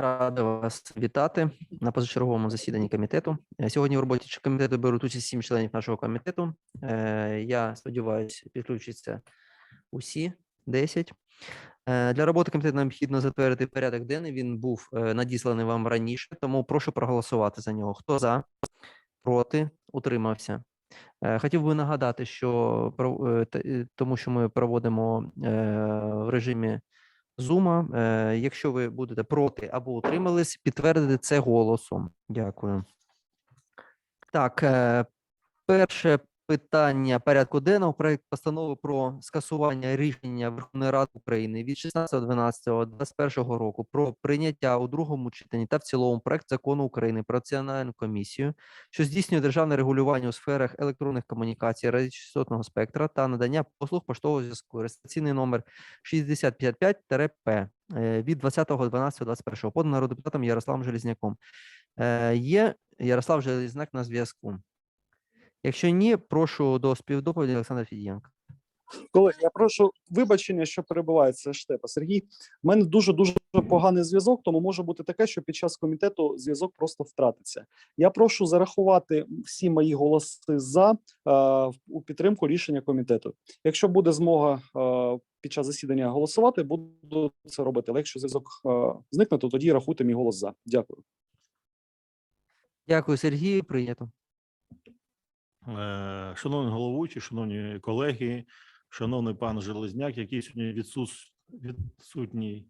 Радий вас вітати на позачерговому засіданні комітету. Е, Сьогодні в роботі комітету беруть участь сім членів нашого комітету. Е, Я сподіваюся, підключаться усі 10. Е, Для роботи комітету необхідно затвердити порядок денний. Він був надісланий вам раніше, тому прошу проголосувати за нього. Хто за, проти, утримався. Хотів би нагадати, що тому що ми проводимо в режимі Зума. Е, Якщо ви будете проти або утримались, підтвердити це голосом. Дякую. Так, е, перше питання порядку денного проект постанови про скасування рішення Верховної Ради України від 16.12.21 року про прийняття у другому читанні та в цілому проект закону України про національну комісію, що здійснює державне регулювання у сферах електронних комунікацій, радіочастотного спектра та надання послуг поштового зв'язку. Реєстраційний номер 6055-П е, від 20.12.21 подано народним депутатом Ярославом Железняком. Е, Є Ярослав Железняк на зв'язку. Якщо ні, прошу до співдоповіді Олександра Фідієнка. Колеги, я прошу вибачення, що перебувається штепа. Сергій, в мене дуже дуже поганий зв'язок, тому може бути таке, що під час комітету зв'язок просто втратиться. Я прошу зарахувати всі мої голоси за е, у підтримку рішення комітету. Якщо буде змога е, під час засідання голосувати, буду це робити. Але якщо зв'язок е, зникне, то тоді рахуйте мій голос за. Дякую. Дякую, Сергій. Прийнято. Е, Шановний головуючий, шановні колеги, шановний пан Железняк, який сьогодні відсутній.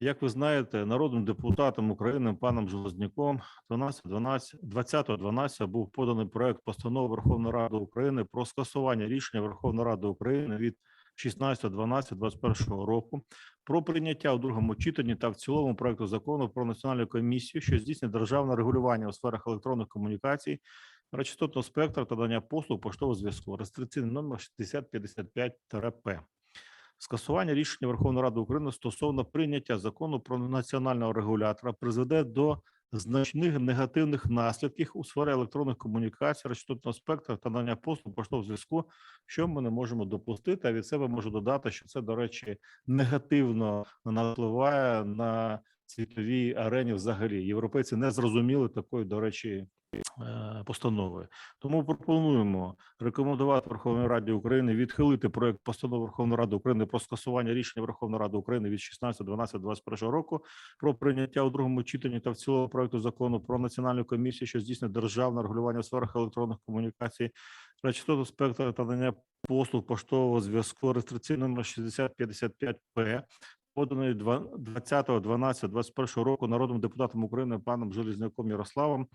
Як ви знаєте, народним депутатом України паном Железняком 12, 12, 20.12 був поданий проект постанови Верховної Ради України про скасування рішення Верховної Ради України від 16.12.21 року про прийняття у другому читанні та в цілому проекту закону про національну комісію, що здійснює державне регулювання у сферах електронних комунікацій радіочастотного спектра та надання послуг поштового зв'язку. Реєстраційний номер 6055-П. Скасування рішення Верховної Ради України стосовно прийняття закону про національного регулятора призведе до значних негативних наслідків у сфері електронних комунікацій, радіочастотного спектра та надання послуг поштового зв'язку, що ми не можемо допустити. А від себе можу додати, що це, до речі, негативно напливає на світовій арені взагалі. Європейці не зрозуміли такої, до речі, постанови. Тому пропонуємо рекомендувати Верховній Раді України відхилити проект постанови Верховної Ради України про скасування рішення Верховної Ради України від 16.12.21 року про прийняття у другому читанні та в цілому проекту закону про національну комісію, що здійснює державне регулювання у сферах електронних комунікацій, радіочастотного спектра та надання послуг поштового зв'язку реєстраційний номер 6055-П поданий 20.12.21 року народним депутатом України паном Железняком Ярославом.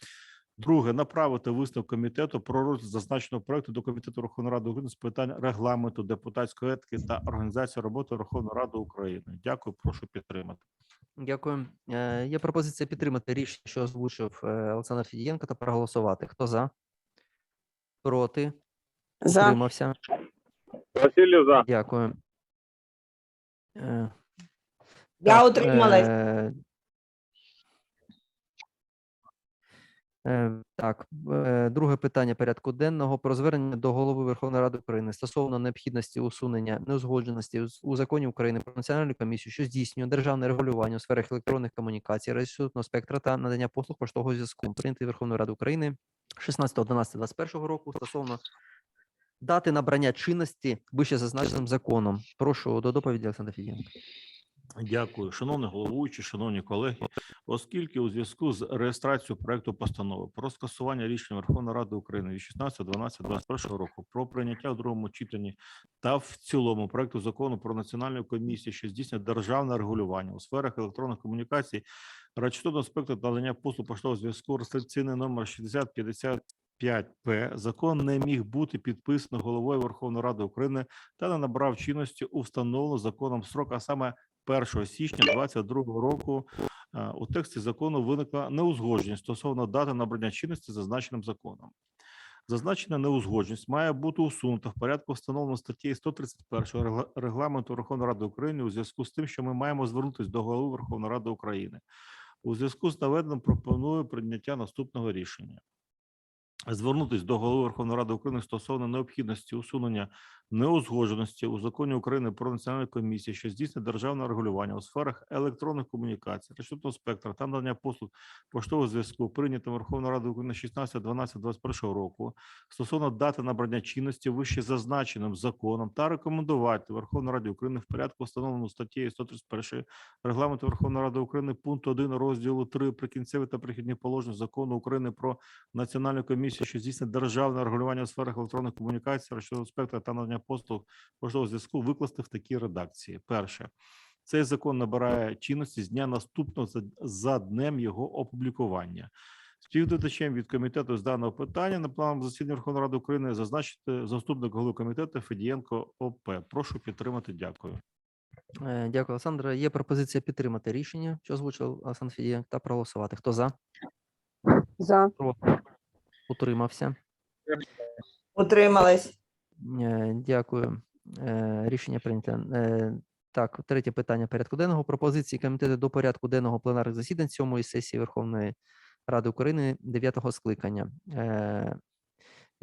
Друге, направити висновок комітету про розгляд зазначеного проекту до комітету Верховної Ради України з питань регламенту депутатської етики та організації роботи Верховної Ради України. Дякую, прошу підтримати. Дякую. Е, Є пропозиція підтримати рішення, що озвучив е, Олександр Фідієнко, та проголосувати. Хто за? Проти? За. Утримався? Василів за. Дякую. Е, Я так, утрималась. е, е, Так, е, друге питання порядку денного про звернення до голови Верховної Ради України стосовно необхідності усунення неузгодженості у законі України про національну комісію, що здійснює державне регулювання у сферах електронних комунікацій, радіочастотного спектра та надання послуг поштового зв'язку, прийнятий Верховною Радою України 16.12.21 року стосовно дати набрання чинності вище зазначеним законом. Прошу до доповіді Олександра Фідієнка. Дякую, шановний головуючий, шановні колеги. Оскільки у зв'язку з реєстрацією проекту постанови про скасування рішення Верховної Ради України від 16.12.21 року про прийняття у другому читанні та в цілому проекту закону про національну комісію, що здійснює державне регулювання у сферах електронних комунікацій, радіочастотного спектру надання послуг поштового зв'язку реєстраційний номер 6055-П закон не міг бути підписаний головою Верховної Ради України та не набрав чинності у встановлений законом строк, а саме 1 січня 2022 року е, у тексті закону виникла неузгодженість стосовно дати набрання чинності зазначеним законом. Зазначена неузгодженість має бути усунута в порядку, встановленого статтею 131 Регла- Регламенту Верховної Ради України у зв'язку з тим, що ми маємо звернутися до голови Верховної Ради України. У зв'язку з наведеним пропоную прийняття наступного рішення. Звернутись до голови Верховної Ради України стосовно необхідності усунення неузгодженості у законі України про національну комісію, що здійснює державне регулювання у сферах електронних комунікацій та частотного спектра та надання послуг поштового зв'язку, прийнятим Верховною Радою України 16.12.21 року, стосовно дати набрання чинності вище зазначеним законом та рекомендувати Верховній Раді України в порядку, встановленому статтею 131 Регламенту Верховної Ради України пункт 1 розділу 3 прикінцеві та прихідні положення закону України про національну комісію, що здійснює державне регулювання у сферах електронних комунікацій, розширеного спектра та надання послуг поштового зв'язку викласти в такій редакції. Перше. Цей закон набирає чинності з дня наступного за, за днем його опублікування. Співдоповідачем від комітету з даного питання на планом засідання Верховної Ради України зазначити заступник голови комітету Федієнко ОП. Прошу підтримати. Дякую. Е, Дякую, Олександра. Є пропозиція підтримати рішення, що озвучив Олександр Федієнко, та проголосувати. Хто за? За. Проти? Утримався. Утримались. Е, Дякую. Е, Рішення прийнято. Е, Так, третє питання порядку денного. Пропозиції комітету до порядку денного пленарних засідань сьомої сесії Верховної Ради України дев'ятого скликання. Е,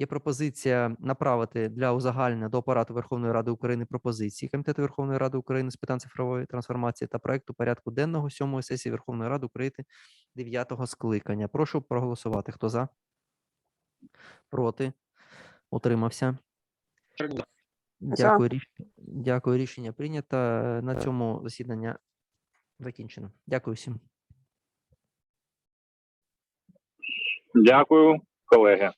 Є пропозиція направити для узагальнення до апарату Верховної Ради України пропозиції Комітету Верховної Ради України з питань цифрової трансформації та проекту порядку денного сьомої сесії Верховної Ради України дев'ятого скликання. Прошу проголосувати. Хто за? Проти? Утримався? Дякую, ріш... Дякую, рішення прийнято. На цьому засідання закінчено. Дякую всім. Дякую, колеги.